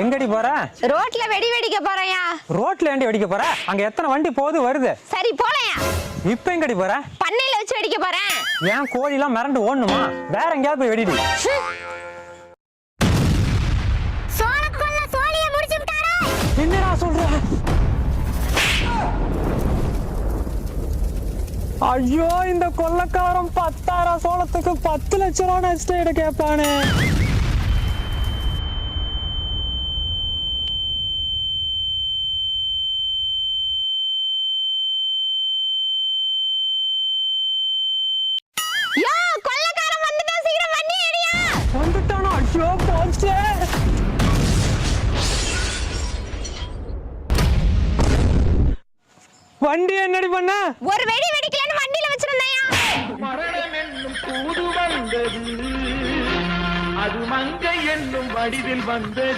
எங்கடி போற? ரோட்ல வெடி வெடிக்க போறேயா ரோட்ல ஏண்டி வெடிக்க போற? அங்க எத்தனை வண்டி போகுது வருது? சரி போலையா? இப்ப எங்கடி போற? பண்ணையில வச்சு வெடிக்க போறேன். ஏன் கோழி எல்லாம் மிரண்டு ஓடணுமா? வேற எங்கேயாவது போய் வெடிடி. என்னடா சொல்ற? ஐயோ இந்த கொள்ளக்காரன் பத்தாயிரம் சோளத்துக்கு பத்து லட்ச ரூபா நஷ்டம் கேட்பானே. ஐயோ போச்சு வண்டி என்னடி பண்ண? ஒரு வெடி வெடிக்கலன்னு வண்டியில வச்சிருந்தேயா மரணம் என்னும் தூது வந்தது அது மங்கை என்னும் வடிவில் வந்தது.